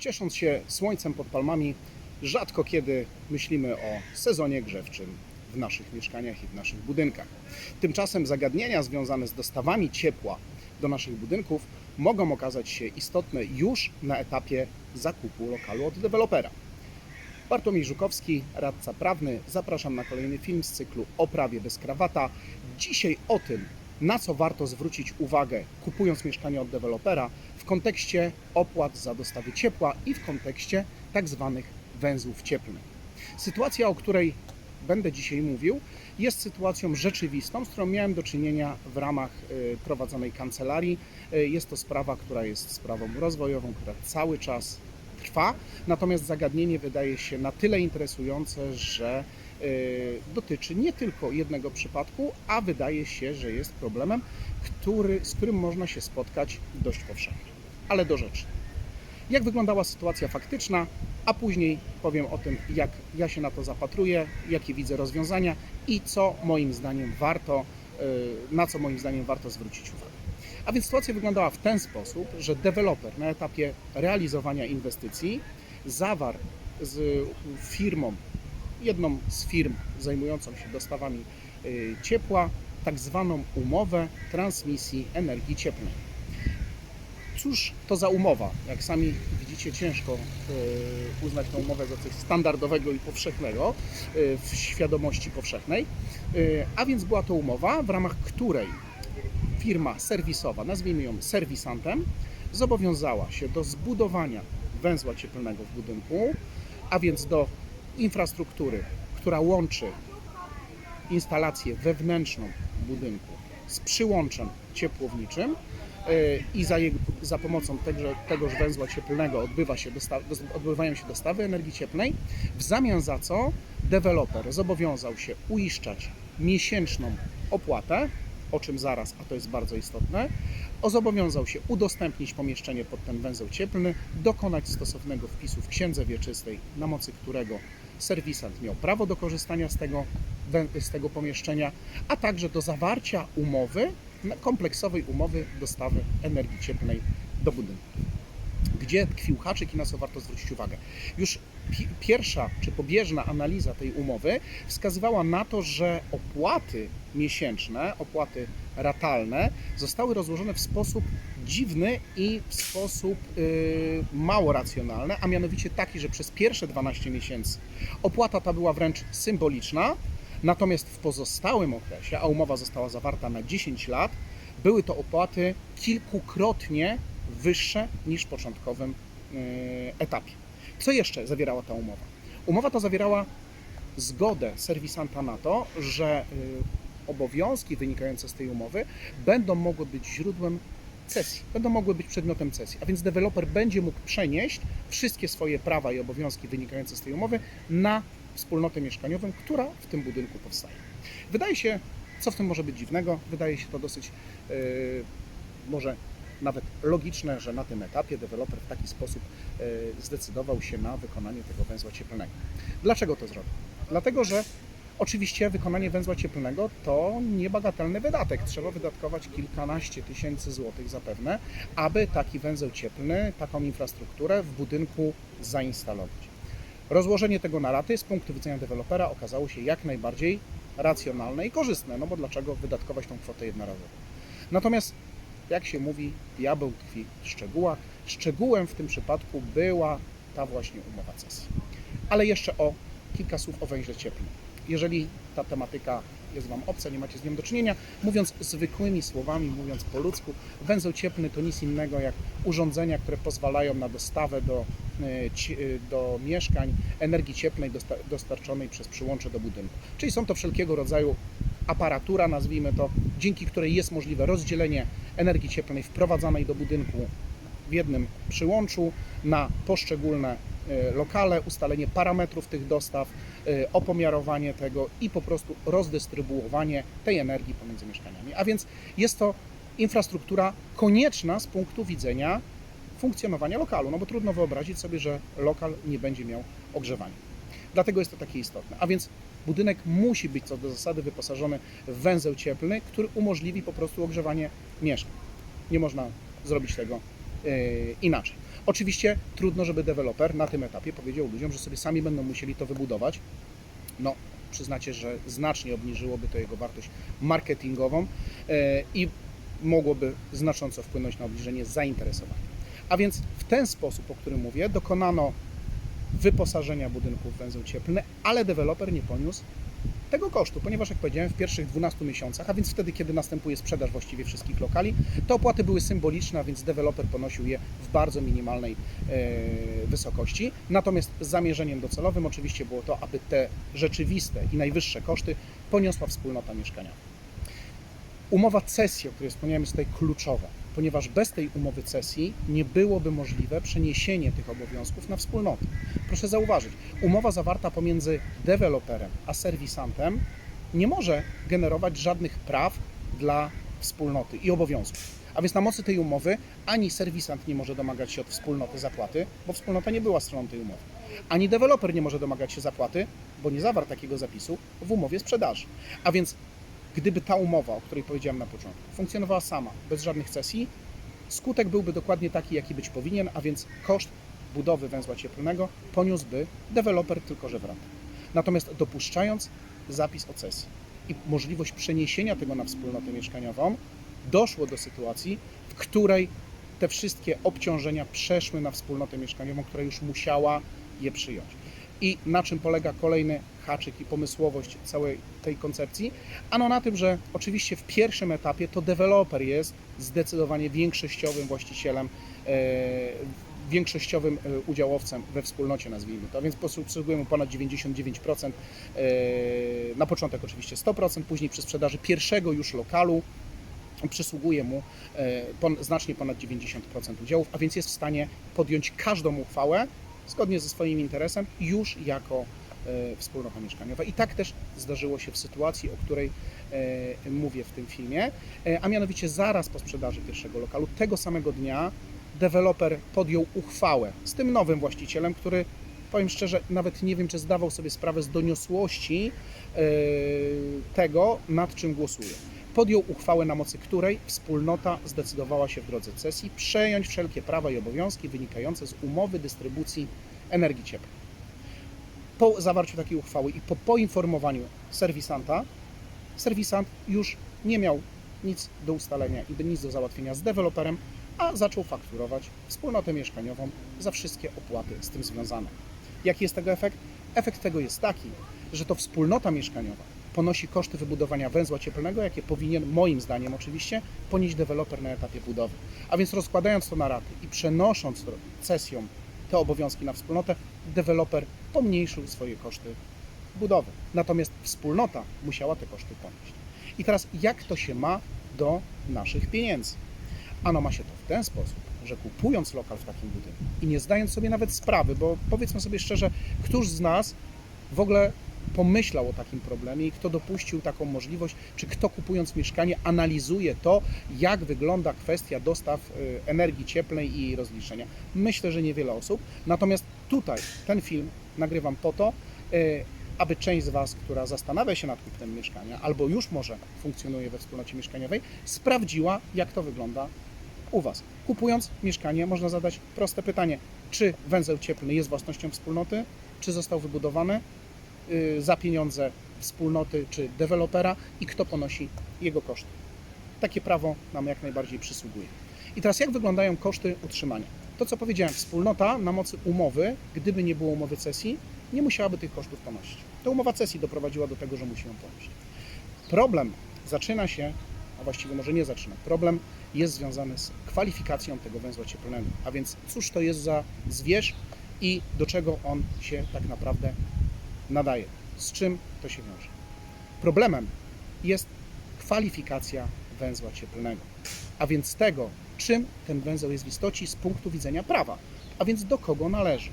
ciesząc się słońcem pod palmami, rzadko kiedy myślimy o sezonie grzewczym w naszych mieszkaniach i w naszych budynkach. Tymczasem zagadnienia związane z dostawami ciepła do naszych budynków mogą okazać się istotne już na etapie zakupu lokalu od dewelopera. Bartłomiej Żukowski, radca prawny. Zapraszam na kolejny film z cyklu o prawie bez krawata. Dzisiaj o tym, na co warto zwrócić uwagę kupując mieszkanie od dewelopera w kontekście opłat za dostawy ciepła i w kontekście tak zwanych węzłów cieplnych. Sytuacja, o której będę dzisiaj mówił, jest sytuacją rzeczywistą, z którą miałem do czynienia w ramach y, prowadzonej kancelarii. Y, Jest to sprawa, która jest sprawą rozwojową, która cały czas trwa, natomiast zagadnienie wydaje się na tyle interesujące, że dotyczy nie tylko jednego przypadku, a wydaje się, że jest problemem, który, z którym można się spotkać dość powszechnie. Ale do rzeczy. Jak wyglądała sytuacja faktyczna, a później powiem o tym, jak ja się na to zapatruję, jakie widzę rozwiązania i co moim zdaniem warto, y, na co moim zdaniem warto zwrócić uwagę. A więc sytuacja wyglądała w ten sposób, że deweloper na etapie realizowania inwestycji zawarł z firmą, jedną z firm zajmującą się dostawami y, ciepła, tak zwaną umowę transmisji energii cieplnej. Cóż to za umowa? Jak sami widzicie, ciężko y, uznać tę umowę za coś standardowego i powszechnego y, w świadomości powszechnej. A więc była to umowa, w ramach której firma serwisowa, nazwijmy ją serwisantem, zobowiązała się do zbudowania węzła cieplnego w budynku, a więc do infrastruktury, która łączy instalację wewnętrzną budynku z przyłączem ciepłowniczym yy, i za, jego, za pomocą tegoże, tegoż węzła cieplnego odbywa się dosta, dos- odbywają się dostawy energii cieplnej, w zamian za co deweloper zobowiązał się uiszczać miesięczną opłatę, o czym zaraz, a to jest bardzo istotne, zobowiązał się udostępnić pomieszczenie pod ten węzeł cieplny, dokonać stosownego wpisu w księdze wieczystej, na mocy którego serwisant miał prawo do korzystania z tego, z tego pomieszczenia, a także do zawarcia umowy, kompleksowej umowy dostawy energii cieplnej do budynku. Gdzie tkwił haczyk i na co warto zwrócić uwagę? Już pi- pierwsza czy pobieżna analiza tej umowy wskazywała na to, że opłaty miesięczne, opłaty ratalne zostały rozłożone w sposób dziwny i w sposób yy, mało racjonalny, a mianowicie taki, że przez pierwsze 12 miesięcy opłata ta była wręcz symboliczna, natomiast w pozostałym okresie, a umowa została zawarta na 10 lat, były to opłaty kilkukrotnie wyższe niż w początkowym yy, etapie. Co jeszcze zawierała ta umowa? Umowa ta zawierała zgodę serwisanta na to, że y, obowiązki wynikające z tej umowy będą mogły być źródłem cesji, będą mogły być przedmiotem cesji, a więc deweloper będzie mógł przenieść wszystkie swoje prawa i obowiązki wynikające z tej umowy na wspólnotę mieszkaniową, która w tym budynku powstaje. Wydaje się, co w tym może być dziwnego, wydaje się to dosyć y, może nawet logiczne, że na tym etapie deweloper w taki sposób y, zdecydował się na wykonanie tego węzła cieplnego. Dlaczego to zrobił? Dlatego, że oczywiście wykonanie węzła cieplnego to niebagatelny wydatek. Trzeba wydatkować kilkanaście tysięcy złotych zapewne, aby taki węzeł cieplny, taką infrastrukturę w budynku zainstalować. Rozłożenie tego na raty z punktu widzenia dewelopera okazało się jak najbardziej racjonalne i korzystne, no bo dlaczego wydatkować tą kwotę jednorazowo? Natomiast, jak się mówi, diabeł tkwi w szczegółach. Szczegółem w tym przypadku była ta właśnie umowa cesji. Ale jeszcze o kilka słów o węźle cieplnym. Jeżeli ta tematyka jest Wam obca, nie macie z nią do czynienia, mówiąc zwykłymi słowami, mówiąc po ludzku, węzeł cieplny to nic innego jak urządzenia, które pozwalają na dostawę do, e, e, do mieszkań energii cieplnej dosta- dostarczonej przez przyłącze do budynku. Czyli są to wszelkiego rodzaju aparatura, nazwijmy to, dzięki której jest możliwe rozdzielenie energii cieplnej wprowadzanej do budynku w jednym przyłączu na poszczególne lokale, ustalenie parametrów tych dostaw, e, opomiarowanie tego i po prostu rozdystrybuowanie tej energii pomiędzy mieszkaniami. A więc jest to infrastruktura konieczna z punktu widzenia funkcjonowania lokalu, no bo trudno wyobrazić sobie, że lokal nie będzie miał ogrzewania. Dlatego jest to takie istotne. A więc budynek musi być co do zasady wyposażony w węzeł cieplny, który umożliwi po prostu ogrzewanie mieszkań. Nie można zrobić tego yy, inaczej. Oczywiście trudno, żeby deweloper na tym etapie powiedział ludziom, że sobie sami będą musieli to wybudować. No, przyznacie, że znacznie obniżyłoby to jego wartość marketingową e, i mogłoby znacząco wpłynąć na obniżenie zainteresowania. A więc w ten sposób, o którym mówię, dokonano wyposażenia budynków w węzeł cieplny, ale deweloper nie poniósł tego kosztu, ponieważ jak powiedziałem, w pierwszych 12 miesiącach, a więc wtedy, kiedy następuje sprzedaż właściwie wszystkich lokali, te opłaty były symboliczne, a więc deweloper ponosił je w bardzo minimalnej e, wysokości. Natomiast zamierzeniem docelowym oczywiście było to, aby te rzeczywiste i najwyższe koszty poniosła wspólnota mieszkaniowa. Umowa cesji, o której wspomniałem, jest tutaj kluczowa, ponieważ bez tej umowy cesji nie byłoby możliwe przeniesienie tych obowiązków na wspólnotę. Proszę zauważyć, umowa zawarta pomiędzy deweloperem a serwisantem nie może generować żadnych praw dla wspólnoty i obowiązków. A więc na mocy tej umowy ani serwisant nie może domagać się od wspólnoty zapłaty, bo wspólnota nie była stroną tej umowy. Ani deweloper nie może domagać się zapłaty, bo nie zawarł takiego zapisu w umowie sprzedaży. A więc gdyby ta umowa, o której powiedziałem na początku, funkcjonowała sama, bez żadnych cesji, skutek byłby dokładnie taki, jaki być powinien, a więc koszt budowy węzła cieplnego poniósłby deweloper tylko że w ratę. Natomiast dopuszczając zapis o cesji i możliwość przeniesienia tego na wspólnotę mieszkaniową, doszło do sytuacji, w której te wszystkie obciążenia przeszły na wspólnotę mieszkaniową, która już musiała je przyjąć. I na czym polega kolejny haczyk i pomysłowość całej tej koncepcji? Ano na tym, że oczywiście w pierwszym etapie to deweloper jest zdecydowanie większościowym właścicielem, e, większościowym e, udziałowcem we wspólnocie, nazwijmy to, a więc przysługuje mu ponad 99%, e, na początek oczywiście 100%, później przy sprzedaży pierwszego już lokalu przysługuje mu znacznie ponad 90% udziałów, a więc jest w stanie podjąć każdą uchwałę zgodnie ze swoim interesem już jako e, wspólnota mieszkaniowa. I tak też zdarzyło się w sytuacji, o której e, mówię w tym filmie, e, a mianowicie zaraz po sprzedaży pierwszego lokalu, tego samego dnia deweloper podjął uchwałę z tym nowym właścicielem, który powiem szczerze, nawet nie wiem, czy zdawał sobie sprawę z doniosłości tego, nad czym głosuje. Podjął uchwałę, na mocy której wspólnota zdecydowała się w drodze cesji przejąć wszelkie prawa i obowiązki wynikające z umowy dystrybucji energii cieplnej. Po zawarciu takiej uchwały i po poinformowaniu serwisanta, serwisant już nie miał nic do ustalenia i nic do załatwienia z deweloperem, a zaczął fakturować wspólnotę mieszkaniową za wszystkie opłaty z tym związane. Jaki jest tego efekt? Efekt tego jest taki, że to wspólnota mieszkaniowa ponosi koszty wybudowania węzła cieplnego, jakie powinien, moim zdaniem oczywiście, ponieść deweloper na etapie budowy. A więc rozkładając to na raty i przenosząc cesją te obowiązki na wspólnotę, deweloper pomniejszył swoje koszty budowy. Natomiast wspólnota musiała te koszty ponieść. I teraz jak to się ma do naszych pieniędzy? Ano ma się to w ten sposób, że kupując lokal w takim budynku i nie zdając sobie nawet sprawy, bo powiedzmy sobie szczerze, któż z nas w ogóle pomyślał o takim problemie i kto dopuścił taką możliwość, czy kto kupując mieszkanie analizuje to, jak wygląda kwestia dostaw y, energii cieplnej i jej rozliczenia. Myślę, że niewiele osób. Natomiast tutaj ten film nagrywam po to, y, aby część z Was, która zastanawia się nad kupnem mieszkania albo już może funkcjonuje we wspólnocie mieszkaniowej, sprawdziła, jak to wygląda u Was. Kupując mieszkanie, można zadać proste pytanie: czy węzeł cieplny jest własnością wspólnoty, czy został wybudowany za pieniądze wspólnoty czy dewelopera i kto ponosi jego koszty. Takie prawo nam jak najbardziej przysługuje. I teraz jak wyglądają koszty utrzymania? To co powiedziałem, wspólnota na mocy umowy, gdyby nie było umowy cesji, nie musiałaby tych kosztów ponosić. To umowa cesji doprowadziła do tego, że musi ją ponosić. Problem zaczyna się, a właściwie może nie zaczyna, problem jest związany z kwalifikacją tego węzła cieplnego. A więc cóż to jest za zwierz i do czego on się tak naprawdę nadaje, z czym to się wiąże. Problemem jest kwalifikacja węzła cieplnego, a więc tego, czym ten węzeł jest w istocie z punktu widzenia prawa, a więc do kogo należy.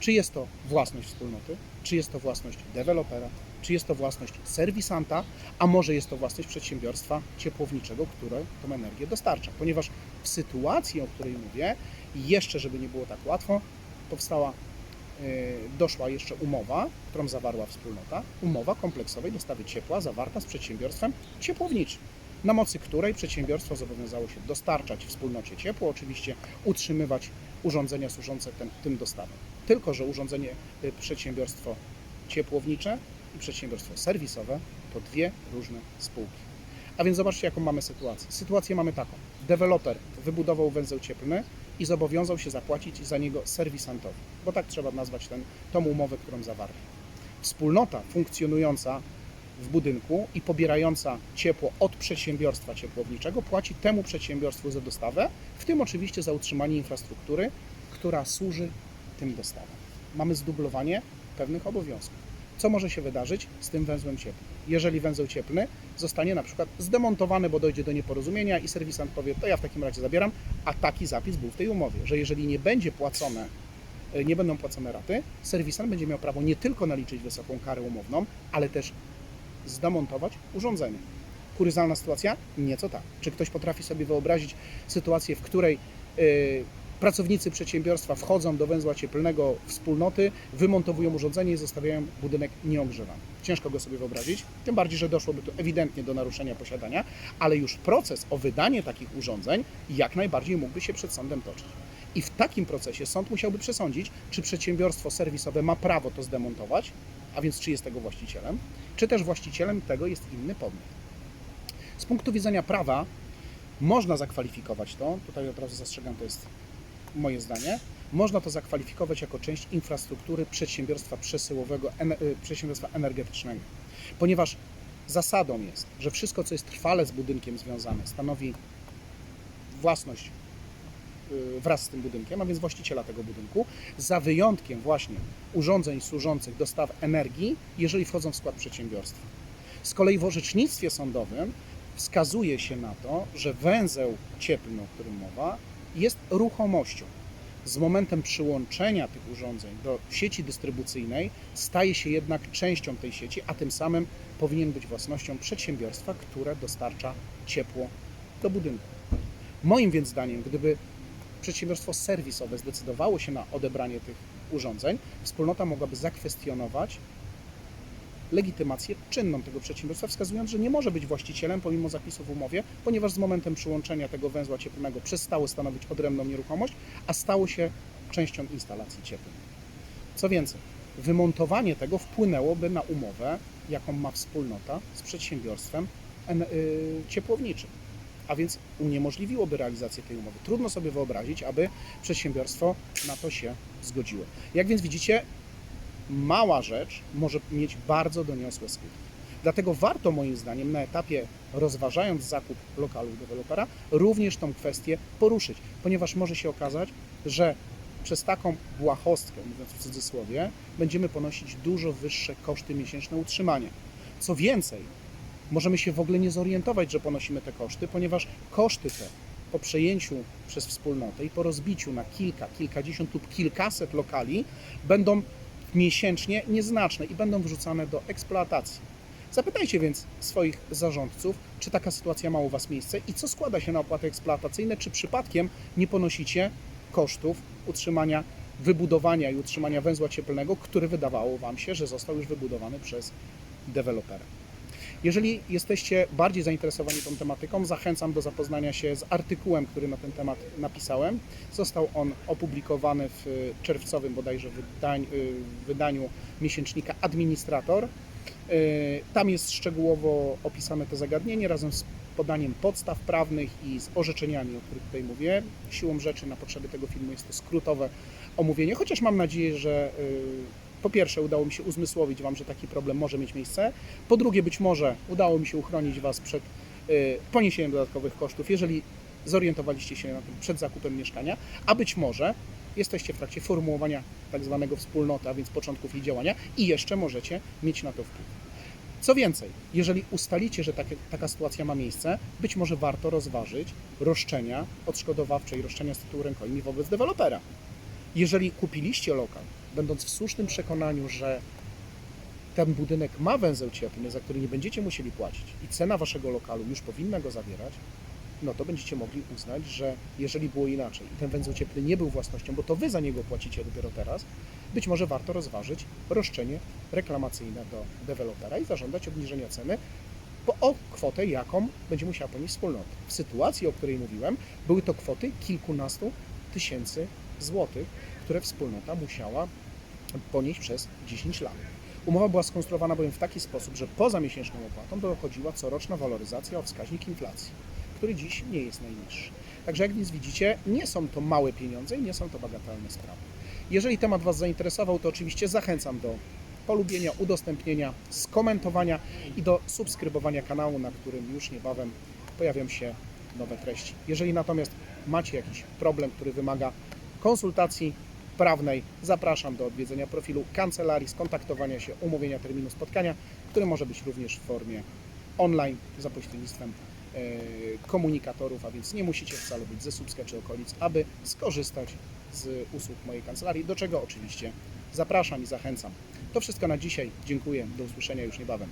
Czy jest to własność wspólnoty, czy jest to własność dewelopera, czy jest to własność serwisanta, a może jest to własność przedsiębiorstwa ciepłowniczego, które tą energię dostarcza. Ponieważ w sytuacji, o której mówię, jeszcze żeby nie było tak łatwo, powstała, doszła jeszcze umowa, którą zawarła wspólnota, umowa kompleksowej dostawy ciepła zawarta z przedsiębiorstwem ciepłowniczym na mocy której przedsiębiorstwo zobowiązało się dostarczać wspólnocie ciepło, oczywiście utrzymywać urządzenia służące ten, tym dostawom. Tylko, że urządzenie, y, przedsiębiorstwo ciepłownicze i przedsiębiorstwo serwisowe to dwie różne spółki. A więc zobaczcie, jaką mamy sytuację. Sytuację mamy taką. Deweloper wybudował węzeł cieplny i zobowiązał się zapłacić za niego serwisantowi, bo tak trzeba nazwać ten, tą umowę, którą zawarli. Wspólnota funkcjonująca w budynku i pobierająca ciepło od przedsiębiorstwa ciepłowniczego płaci temu przedsiębiorstwu za dostawę, w tym oczywiście za utrzymanie infrastruktury, która służy tym dostawom. Mamy zdublowanie pewnych obowiązków. Co może się wydarzyć z tym węzłem cieplnym? Jeżeli węzeł cieplny zostanie na przykład zdemontowany, bo dojdzie do nieporozumienia i serwisant powie, to ja w takim razie zabieram, a taki zapis był w tej umowie, że jeżeli nie będzie płacone, e, nie będą płacone raty, serwisant będzie miał prawo nie tylko naliczyć wysoką karę umowną, ale też zdemontować urządzenie. Kuryzalna sytuacja? Nieco tak. Czy ktoś potrafi sobie wyobrazić sytuację, w której y, pracownicy przedsiębiorstwa wchodzą do węzła cieplnego wspólnoty, wymontowują urządzenie i zostawiają budynek nieogrzewany? Ciężko go sobie wyobrazić, tym bardziej, że doszłoby tu ewidentnie do naruszenia posiadania, ale już proces o wydanie takich urządzeń jak najbardziej mógłby się przed sądem toczyć. I w takim procesie sąd musiałby przesądzić, czy przedsiębiorstwo serwisowe ma prawo to zdemontować, a więc czy jest tego właścicielem, czy też właścicielem tego jest inny podmiot. Z punktu widzenia prawa można zakwalifikować to, tutaj od razu zastrzegam, to jest moje zdanie, można to zakwalifikować jako część infrastruktury przedsiębiorstwa przesyłowego, y, przedsiębiorstwa energetycznego, ponieważ zasadą jest, że wszystko, co jest trwale z budynkiem związane, stanowi własność y, wraz z tym budynkiem, a więc właściciela tego budynku, za wyjątkiem właśnie urządzeń służących do staw energii, jeżeli wchodzą w skład przedsiębiorstwa. Z kolei w orzecznictwie sądowym wskazuje się na to, że węzeł cieplny, o którym mowa, jest ruchomością. Z momentem przyłączenia tych urządzeń do sieci dystrybucyjnej staje się jednak częścią tej sieci, a tym samym powinien być własnością przedsiębiorstwa, które dostarcza ciepło do budynku. Moim więc zdaniem, gdyby przedsiębiorstwo serwisowe zdecydowało się na odebranie tych urządzeń, wspólnota mogłaby zakwestionować legitymację czynną tego przedsiębiorstwa, wskazując, że nie może być właścicielem pomimo zapisu w umowie, ponieważ z momentem przyłączenia tego węzła cieplnego przestało stanowić odrębną nieruchomość, a stało się częścią instalacji cieplnej. Co więcej, wymontowanie tego wpłynęłoby na umowę, jaką ma wspólnota z przedsiębiorstwem y, ciepłowniczym a więc uniemożliwiłoby realizację tej umowy. Trudno sobie wyobrazić, aby przedsiębiorstwo na to się zgodziło. Jak więc widzicie, mała rzecz może mieć bardzo doniosłe skutki. Dlatego warto moim zdaniem na etapie rozważając zakup lokalu dewelopera również tą kwestię poruszyć, ponieważ może się okazać, że przez taką błahostkę, mówiąc w cudzysłowie, będziemy ponosić dużo wyższe koszty miesięczne utrzymania. Co więcej, możemy się w ogóle nie zorientować, że ponosimy te koszty, ponieważ koszty te po przejęciu przez wspólnotę i po rozbiciu na kilka, kilkadziesiąt lub kilkaset lokali będą miesięcznie nieznaczne i będą wrzucane do eksploatacji. Zapytajcie więc swoich zarządców, czy taka sytuacja ma u Was miejsce i co składa się na opłaty eksploatacyjne, czy przypadkiem nie ponosicie kosztów utrzymania, wybudowania i utrzymania węzła cieplnego, który wydawało Wam się, że został już wybudowany przez dewelopera. Jeżeli jesteście bardziej zainteresowani tą tematyką, zachęcam do zapoznania się z artykułem, który na ten temat napisałem. Został on opublikowany w y, czerwcowym bodajże wydań, y, wydaniu miesięcznika Administrator. Y, Tam jest szczegółowo opisane to zagadnienie razem z podaniem podstaw prawnych i z orzeczeniami, o których tutaj mówię. Siłą rzeczy na potrzeby tego filmu jest to skrótowe omówienie, chociaż mam nadzieję, że po pierwsze udało mi się uzmysłowić Wam, że taki problem może mieć miejsce. Po drugie, być może udało mi się uchronić Was przed y, poniesieniem dodatkowych kosztów, jeżeli zorientowaliście się na tym przed zakupem mieszkania, a być może jesteście w trakcie formułowania tak zwanego wspólnoty, a więc początków jej działania i jeszcze możecie mieć na to wpływ. Co więcej, jeżeli ustalicie, że takie, taka sytuacja ma miejsce, być może warto rozważyć roszczenia odszkodowawcze i roszczenia z tytułu rękojmi wobec dewelopera. Jeżeli kupiliście lokal, będąc w słusznym przekonaniu, że ten budynek ma węzeł cieplny, za który nie będziecie musieli płacić i cena waszego lokalu już powinna go zawierać, no to będziecie mogli uznać, że jeżeli było inaczej i ten węzeł cieplny nie był własnością, bo to wy za niego płacicie dopiero teraz, być może warto rozważyć roszczenie reklamacyjne do dewelopera i zażądać obniżenia ceny po, o kwotę, jaką będzie musiała ponieść wspólnota. W sytuacji, o której mówiłem, były to kwoty kilkunastu tysięcy zł, które wspólnota musiała ponieść przez 10 lat. Umowa była skonstruowana bowiem w taki sposób, że poza miesięczną opłatą dochodziła coroczna waloryzacja o wskaźnik inflacji, który dziś nie jest najniższy. Także jak więc widzicie, nie są to małe pieniądze i nie są to bagatelne sprawy. Jeżeli temat Was zainteresował, to oczywiście zachęcam do polubienia, udostępnienia, skomentowania i do subskrybowania kanału, na którym już niebawem pojawią się nowe treści. Jeżeli natomiast macie jakiś problem, który wymaga konsultacji prawnej, zapraszam do odwiedzenia profilu kancelarii, skontaktowania się, umówienia terminu spotkania, który może być również w formie online za pośrednictwem e, komunikatorów, a więc nie musicie wcale być ze Słupska czy okolic, aby skorzystać z usług mojej kancelarii, do czego oczywiście zapraszam i zachęcam. To wszystko na dzisiaj. Dziękuję. Do usłyszenia już niebawem.